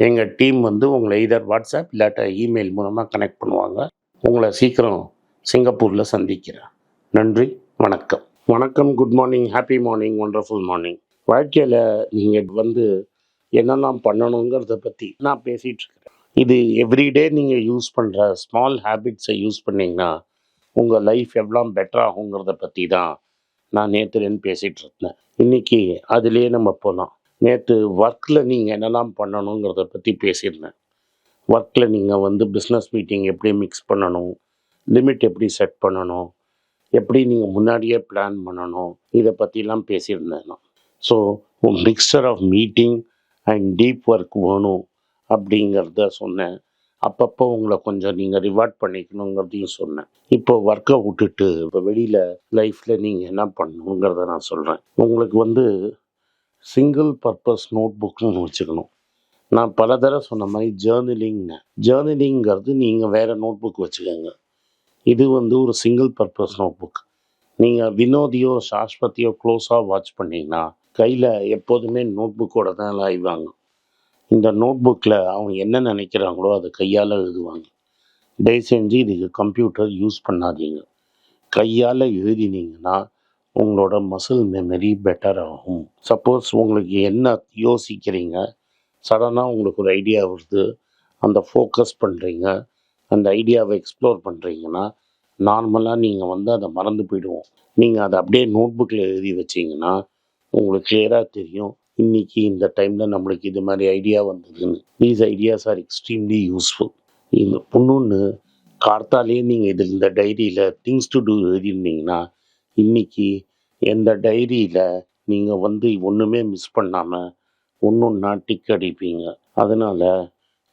எங்கள் டீம் வந்து உங்களை இதர் வாட்ஸ்அப் இல்லாட்ட இமெயில் மூலமாக கனெக்ட் பண்ணுவாங்க. உங்களை சீக்கிரம் சிங்கப்பூரில் சந்திக்கிறேன். நன்றி வணக்கம். வணக்கம் good morning happy morning wonderful morning வாழ்க்கையில் நீங்கள் வந்து என்னெல்லாம் பண்ணணுங்கிறத பற்றி நான் பேசிகிட்டு இருக்கிறேன். இது எவ்ரிடே நீங்கள் யூஸ் பண்ணுற ஸ்மால் ஹேபிட்ஸை யூஸ் பண்ணிங்கன்னா உங்கள் லைஃப் எவ்வளோ பெட்டர் ஆகுங்கிறத பற்றி தான் நான் நேற்றுலேருந்து பேசிகிட்டு இருந்தேன். இன்றைக்கி அதுலேயே நம்ம போகலாம் நேற்று ஒர்க்கில் நீங்கள் என்னெல்லாம் பண்ணணுங்கிறத பற்றி பேசியிருந்தேன். ஒர்க்கில் நீங்கள் வந்து பிஸ்னஸ் மீட்டிங் எப்படி மிக்ஸ் பண்ணணும் லிமிட் எப்படி செட் பண்ணணும் எப்படி நீங்கள் முன்னாடியே பிளான் பண்ணணும் இதை பற்றிலாம் பேசியிருந்தேன் நான். So mixture of meeting and deep work வேணும் அப்படிங்கிறத சொன்னேன். அப்பப்போ உங்களை கொஞ்சம் நீங்கள் ரிவார்ட் பண்ணிக்கணுங்கிறதையும் சொன்னேன். இப்போ ஒர்க்கை விட்டுட்டு இப்போ வெளியில் லைஃப்பில் நீங்கள் என்ன பண்ணணுங்கிறத நான் சொல்கிறேன் உங்களுக்கு வந்து சிங்கிள் பர்பஸ் நோட் புக்னு வச்சுக்கணும். நான் பல தடவை சொன்ன மாதிரி ஜேர்னலிங்க ஜேர்னலிங்கிறது நீங்கள் வேறு நோட் புக் வச்சுக்கோங்க. இது வந்து ஒரு சிங்கிள் பர்பஸ் நோட் புக் நீங்கள் வினோதியோ சாஸ்வதியோ க்ளோஸாக வாட்ச் பண்ணிங்கன்னா கையில் எப்போதுமே நோட் புக்கோட தான் ஆய்வாங்க இந்த நோட் புக்கில் அவங்க என்ன நினைக்கிறாங்களோ அதை கையால் எழுதுவாங்க. தயவு செஞ்சு இதுக்கு கம்ப்யூட்டர் யூஸ் பண்ணாதீங்க. கையால் எழுதினீங்கன்னா உங்களோட மசில் மெமரி பெட்டர் ஆகும். சப்போஸ் உங்களுக்கு என்ன யோசிக்கிறீங்க? சடனாக உங்களுக்கு ஒரு ஐடியா வருது. அந்த ஃபோக்கஸ் பண்ணுறீங்க அந்த ஐடியாவை எக்ஸ்ப்ளோர் பண்ணுறீங்கன்னா நார்மலாக நீங்கள் வந்து அதை மறந்து போயிடுவோம். நீங்கள் அதை அப்படியே நோட் புக்கில் எழுதி வச்சிங்கன்னா உங்களுக்கு கிளியராக தெரியும். இன்னைக்கு இந்த டைமில் நம்மளுக்கு இது மாதிரி ஐடியா வந்ததுன்னு. These ideas are extremely useful இந்த பொண்ணுன்னு கார்த்தாலே நீங்கள் இதில் இந்த டைரியில் திங்ஸ் டு டூ எழுதியிருந்தீங்கன்னா இன்றைக்கி எந்த டைரியில் நீங்கள் வந்து ஒன்றுமே மிஸ் பண்ணாமல் ஒன்று ஒன்றா டிக் அடிப்பீங்க. அதனால்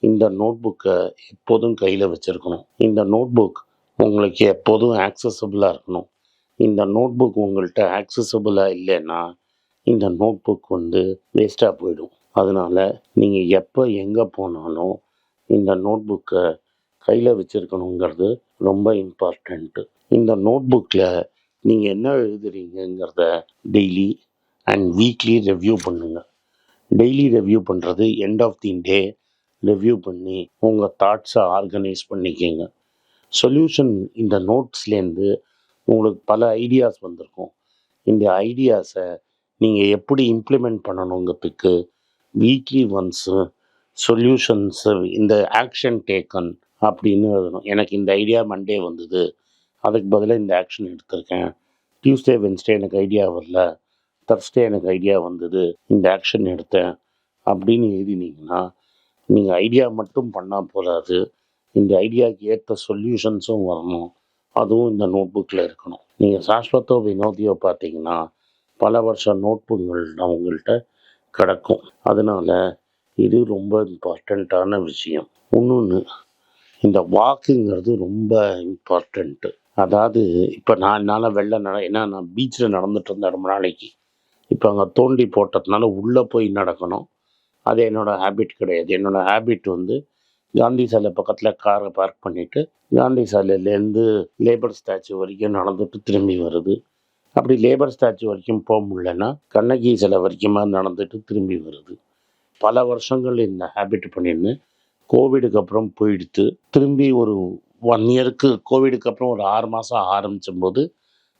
இந்த நோட்புக்கை எப்போதும் கையில் வச்சுருக்கணும். இந்த நோட்புக் உங்களுக்கு எப்போதும் ஆக்சசபிளாக இருக்கணும். இந்த நோட்புக் உங்கள்கிட்ட ஆக்சசபிளாக இல்லைன்னா இந்த நோட்புக் வந்து வேஸ்ட்டாக போயிடும். அதனால் நீங்கள் எப்போ எங்கே போனாலும் இந்த நோட்புக்கை கையில் வச்சுருக்கணுங்கிறது ரொம்ப இம்பார்ட்டண்ட்டு இந்த நோட்புக்கில் நீங்கள் என்ன எழுதுறீங்கங்கிறத டெய்லி அண்ட் வீக்லி ரெவ்யூ பண்ணுங்கள் டெய்லி ரெவ்யூ பண்ணுறது end of the day review பண்ணி உங்கள் தாட்ஸை ஆர்கனைஸ் பண்ணிக்கோங்க. சொல்யூஷன் இந்த நோட்ஸ்லேருந்து உங்களுக்கு பல ஐடியாஸ் வந்திருக்கும். இந்த ஐடியாஸை நீங்கள் எப்படி இம்ப்ளிமெண்ட் பண்ணணுங்கிறதுக்கு வீக்லி ஒன்ஸு சொல்யூஷன்ஸு இந்த ஆக்ஷன் டேக்கன் அப்படின்னு எழுதணும். எனக்கு இந்த ஐடியா மண்டே வந்தது. அதுக்கு பதிலாக இந்த ஆக்ஷன் எடுத்திருக்கேன். டியூஸ்டே வென்ஸ்டே எனக்கு ஐடியா வரல. தர்ஸ்டே எனக்கு ஐடியா வந்தது. இந்த ஆக்ஷன் எடுத்தேன். அப்படின்னு எழுதினீங்கன்னா நீங்கள் ஐடியா மட்டும் பண்ணால் போதாது. இந்த ஐடியாவுக்கு ஏற்ற சொல்யூஷன்ஸும் வரணும். அதுவும் இந்த நோட்புக்கில் இருக்கணும். நீங்கள் சாஸ்வத்தோ வினோதியோ பார்த்தீங்கன்னா பல வருஷம் நோட்புக்குகள் அவங்கள்ட்ட கிடக்கும். அதனால் இது ரொம்ப இம்பார்ட்டண்ட்டான விஷயம். இன்னொன்று இந்த வாக்குங்கிறது ரொம்ப இம்பார்ட்டண்ட்டு அதாவது இப்போ நான் என்னால் வெளில நட ஏன்னா நான் பீச்சில் நடந்துட்டு இருந்தேன் ரொம்ப நாளைக்கு. இப்போ அங்கே தோண்டி போட்டதுனால உள்ளே போய் நடக்கணும். அது என்னோடய ஹேபிட் கிடையாது. என்னோடய ஹேபிட் வந்து காந்தி சாலை பக்கத்தில் காரை பார்க் பண்ணிவிட்டு காந்தி சாலையிலேருந்து லேபர் ஸ்டாச்சு வரைக்கும் நடந்துட்டு திரும்பி வருது. அப்படி லேபர் ஸ்டாச்சு வரைக்கும் போக முடியலன்னா கண்ணகி சிலை வரைக்குமா நடந்துட்டு திரும்பி வருது. பல வருஷங்கள் இந்த ஹேபிட் பண்ணியிருந்தேன் கோவிடுக்கு அப்புறம் போயிடுத்து திரும்பி ஒரு ஒன் இயருக்கு கோவிடுக்கு அப்புறம் ஒரு ஆறு மாதம் ஆரம்பிச்சும்போது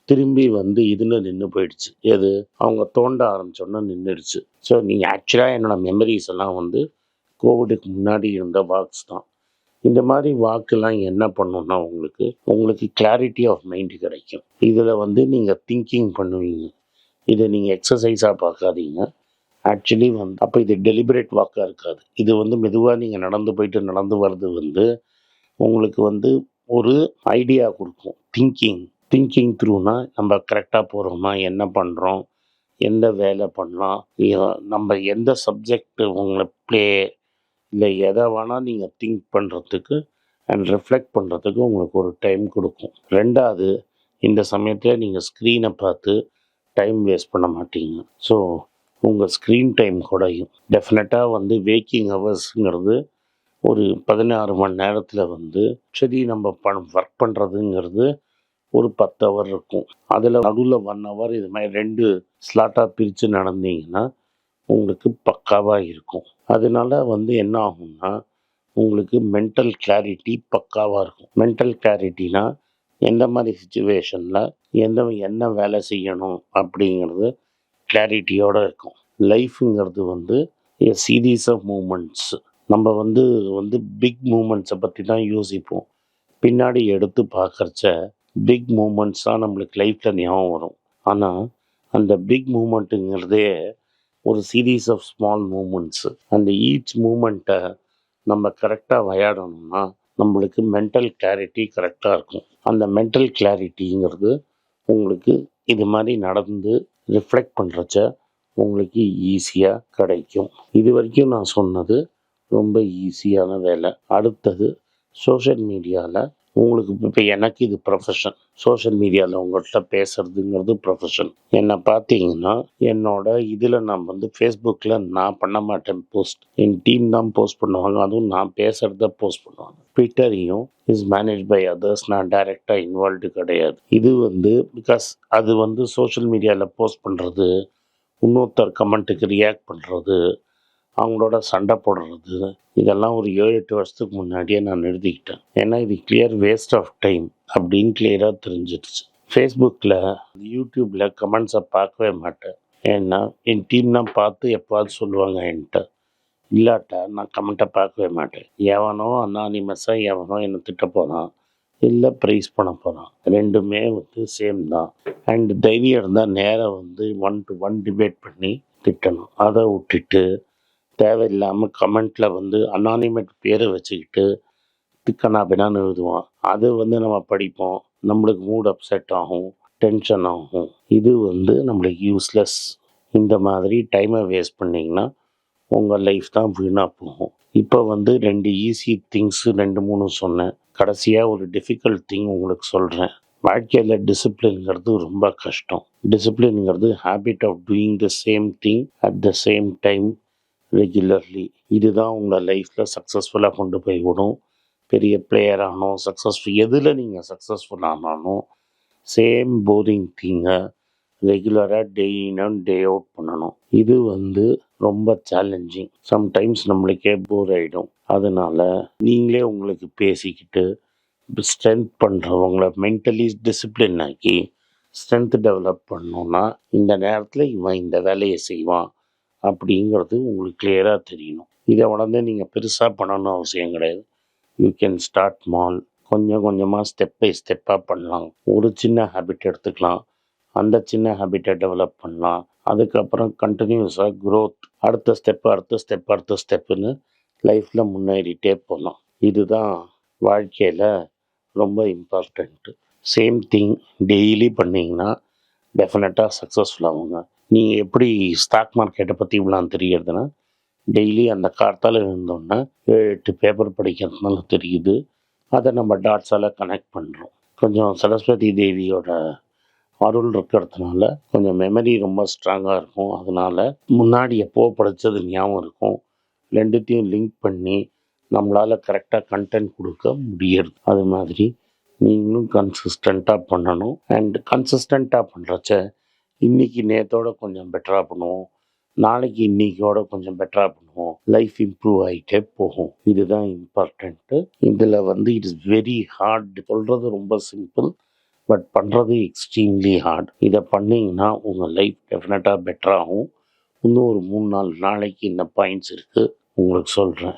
திரும்பி வந்து இதில் நின்று போயிடுச்சு. எது? அவங்க தோண்ட ஆரம்பிச்சோன்னா நின்றுடுச்சு ஸோ நீங்கள் ஆக்சுவலாக என்னோடய மெமரிஸ் எல்லாம் வந்து கோவிடுக்கு முன்னாடி இருந்த வாக்ஸ் தான். இந்த மாதிரி வாக்கெல்லாம் என்ன பண்ணுன்னா உங்களுக்கு உங்களுக்கு கிளாரிட்டி ஆஃப் மைண்டு கிடைக்கும். இதில் வந்து நீங்கள் திங்கிங் பண்ணுவீங்க. இதை நீங்கள் எக்ஸசைஸாக பார்க்காதீங்க. ஆக்சுவலி வந்து அப்போ இது டெலிபரேட் வாக்காக இருக்காது. இது வந்து மெதுவாக நீங்கள் நடந்து போயிட்டு நடந்து வர்றது வந்து உங்களுக்கு வந்து ஒரு ஐடியா கொடுக்கும். திங்கிங் திங்கிங் த்ரூனா நம்ம கரெக்டாக போகிறோமா என்ன பண்ணுறோம் எந்த வேலை பண்ணலாம்? நம்ம எந்த சப்ஜெக்ட் உங்களை ப்ளே இல்லை எதை வேணால் நீங்கள் திங்க் பண்ணுறதுக்கு அண்ட் ரிஃப்ளெக்ட் பண்ணுறதுக்கு உங்களுக்கு ஒரு டைம் கொடுக்கும். ரெண்டாவது இந்த சமயத்தில் நீங்கள் ஸ்க்ரீனை பார்த்து டைம் வேஸ்ட் பண்ண மாட்டீங்க. ஸோ உங்கள் ஸ்க்ரீன் டைம் குறையும். டெஃபினட்டாக வந்து வேக்கிங் ஹவர்ஸுங்கிறது ஒரு பதினாறு மணி நேரத்தில் வந்து சரி நம்ம ப ஒர்க் பண்ணுறதுங்கிறது ஒரு பத்து ஹவர் இருக்கும். அதில் நடுவில் ஒன் ஹவர் இது மாதிரி ரெண்டு ஸ்லாட்டாக பிரித்து நடந்தீங்கன்னா உங்களுக்கு பக்காவாக இருக்கும். அதனால வந்து என்ன ஆகும்னா உங்களுக்கு மென்டல் கிளாரிட்டி பக்காவாக இருக்கும். மென்டல் கிளாரிட்டினா எந்த மாதிரி சுச்சுவேஷனில் எந்த என்ன வேலை செய்யணும் அப்படிங்கிறது கிளாரிட்டியோடு இருக்கும். லைஃப்புங்கிறது வந்து எ சீரீஸ் ஆஃப் மூமெண்ட்ஸு நம்ம வந்து வந்து பிக் மூமெண்ட்ஸை பற்றி தான் யோசிப்போம். பின்னாடி எடுத்து பார்க்குறச்ச பிக் மூமெண்ட்ஸ் தான் நம்மளுக்கு லைஃப்பில் ஞாபகம் வரும். ஆனால் அந்த பிக் மூமெண்ட்டுங்கிறதே ஒரு சீரீஸ் ஆஃப் ஸ்மால் மூமெண்ட்ஸு அந்த ஈச் மூமெண்ட்டை நம்ம கரெக்டாக விளையாடணும்னா நம்மளுக்கு மென்டல் கிளாரிட்டி கரெக்டாக இருக்கும். அந்த மென்டல் கிளாரிட்டிங்கிறது உங்களுக்கு இது மாதிரி நடந்து ரிஃப்ளெக்ட் பண்ணுறச்ச உங்களுக்கு ஈஸியாக கிடைக்கும். இது வரைக்கும் நான் சொன்னது ரொம்ப ஈஸியான வேலை. அடுத்தது சோஷியல் மீடியாவில் உங்களுக்கு இப்போ எனக்கு இது ப்ரொஃபஷன் சோஷியல் மீடியாவில் உங்கள்கிட்ட பேசுறதுங்கிறது ப்ரொஃபஷன் என்னை பார்த்தீங்கன்னா என்னோட இதில் நான் வந்து ஃபேஸ்புக்கில் நான் பண்ண மாட்டேன் போஸ்ட் என் டீம் தான் போஸ்ட் பண்ணுவாங்க. அதுவும் நான் பேசுகிறத போஸ்ட் பண்ணுவாங்க. ட்விட்டரையும் இஸ் மேனேஜ் பை அதர்ஸ் நான் டைரெக்டாக இன்வால்வ்டு கிடையாது. இது வந்து பிகாஸ் அது வந்து சோஷியல் மீடியாவில் போஸ்ட் பண்ணுறது இன்னொருத்தர் கமெண்ட்டுக்கு ரியாக்ட் பண்ணுறது அவங்களோட சண்டை போடுறது இதெல்லாம் ஒரு ஏழு எட்டு வருஷத்துக்கு முன்னாடியே நான் எழுதிக்கிட்டேன் ஏன்னா இது கிளியர் வேஸ்ட் ஆஃப் டைம் அப்படின்னு கிளியராக தெரிஞ்சிடுச்சு ஃபேஸ்புக்கில் யூடியூப்பில் கமெண்ட்ஸை பார்க்கவே மாட்டேன். ஏன்னா என் டீம் தான் பார்த்து எப்போவாது சொல்லுவாங்க என்கிட்ட. இல்லாட்டா நான் கமெண்ட்டை பார்க்கவே மாட்டேன். எவனோ அனானிமஸாக எவனோ என்னை திட்ட போகிறான் இல்லை ப்ரைஸ் பண்ண போகிறான் ரெண்டுமே வந்து சேம் தான். அண்ட் தைரியம் இருந்தால் நேராக வந்து ஒன் டு ஒன் டிபேட் பண்ணி திட்டணும். அதை விட்டுட்டு தேவையில்லாமல் கமெண்ட்டில் வந்து அனானிமேட் பேரை வச்சுக்கிட்டு திக்கனா பின்னான்னு எழுதுவான். அது வந்து நம்ம படிப்போம். நம்மளுக்கு மூட் அப்செட் ஆகும் டென்ஷன் ஆகும். இது வந்து நம்மளுக்கு யூஸ்லெஸ் இந்த மாதிரி டைமை வேஸ்ட் பண்ணிங்கன்னா உங்கள் லைஃப் தான் வீணாக போகும். இப்போ வந்து ரெண்டு ஈஸி திங்ஸு ரெண்டு மூணு சொன்னேன். கடைசியாக ஒரு டிஃபிகல்ட் திங் உங்களுக்கு சொல்கிறேன் வாழ்க்கையில் டிசிப்ளின்ங்கிறது ரொம்ப கஷ்டம். டிசிப்ளின்ங்கிறது habit of doing the same thing at the same time regularly இதுதான் உங்களை லைஃப்பில் சக்ஸஸ்ஃபுல்லாக கொண்டு போய் விடும். பெரிய பிளேயர் சக்ஸஸ்ஃபுல் எதில் நீங்கள் சக்ஸஸ்ஃபுல் ஆனாலும் சேம் போரிங் திங்கை ரெகுலராக டே இன் அண்ட் டே அவுட் பண்ணணும். இது வந்து ரொம்ப சேலஞ்சிங் சம்டைம்ஸ் நம்மளுக்கே போர் ஆகிடும் அதனால் நீங்களே உங்களுக்கு பேசிக்கிட்டு ஸ்ட்ரென்த் பண்ணுறவங்கள மென்டலி டிசிப்ளின் ஆக்கி ஸ்ட்ரென்த் டெவலப் பண்ணோன்னா இந்த நேரத்தில் இவன் இந்த வேலையை செய்வான். அப்படிங்கிறது உங்களுக்கு கிளியராக தெரியணும். இதை உடனே நீங்கள் பெருசாக பண்ணணும்னு அவசியம் கிடையாது. யூ கேன் ஸ்டார்ட் மால் கொஞ்சம் கொஞ்சமாக ஸ்டெப் பை ஸ்டெப்பாக பண்ணலாம். ஒரு சின்ன ஹேபிட் எடுத்துக்கலாம். அந்த சின்ன ஹேபிட்டை டெவலப் பண்ணலாம். அதுக்கப்புறம் கண்டினியூஸாக க்ரோத் அடுத்த ஸ்டெப்பு அடுத்த ஸ்டெப் அடுத்த ஸ்டெப்புன்னு லைஃப்பில் முன்னேறிட்டே போகலாம். இதுதான் வாழ்க்கையில் ரொம்ப இம்பார்ட்டண்ட்டு சேம் திங் டெய்லி பண்ணிங்கன்னா டெஃபினட்டாக சக்ஸஸ்ஃபுல் ஆகுங்க. நீங்கள் எப்படி ஸ்டாக் மார்க்கெட்டை பற்றி இவ்வளோ தெரியறதுன்னா டெய்லி அந்த கார்த்தால் இருந்தோன்னா ஏழு எட்டு பேப்பர் படிக்கிறதுனால தெரியுது. அதை நம்ம டாட்ஸால் கனெக்ட் பண்ணுறோம் கொஞ்சம் சரஸ்வதி தேவியோட அருள் இருக்கிறதுனால கொஞ்சம் மெமரி ரொம்ப ஸ்ட்ராங்காக இருக்கும். அதனால் முன்னாடி எப்போ படித்தது ஞாபகம் இருக்கும். ரெண்டுத்தையும் லிங்க் பண்ணி நம்மளால் கரெக்டாக கண்டென்ட் கொடுக்க முடியறது. அது மாதிரி நீங்களும் கன்சிஸ்டண்ட்டாக பண்ணணும். அண்ட் கன்சிஸ்டண்ட்டாக பண்ணுறச்ச இன்றைக்கி நேத்தோட கொஞ்சம் பெட்டராக பண்ணுவோம். நாளைக்கு இன்றைக்கோட கொஞ்சம் பெட்டராக பண்ணுவோம். லைஃப் இம்ப்ரூவ் ஆகிட்டே போகும். இதுதான் இம்பார்ட்டண்ட்டு இதில் வந்து இட் இஸ் வெரி ஹார்ட் சொல்கிறது ரொம்ப சிம்பிள் பட் பண்ணுறது எக்ஸ்ட்ரீம்லி ஹார்ட் இதை பண்ணிங்கன்னா உங்கள் லைஃப் டெஃபினட்டாக பெட்டராகும் இன்னும் ஒரு மூணு நாலு நாளைக்கு இந்த பாயிண்ட்ஸ் இருக்குது உங்களுக்கு சொல்கிறேன்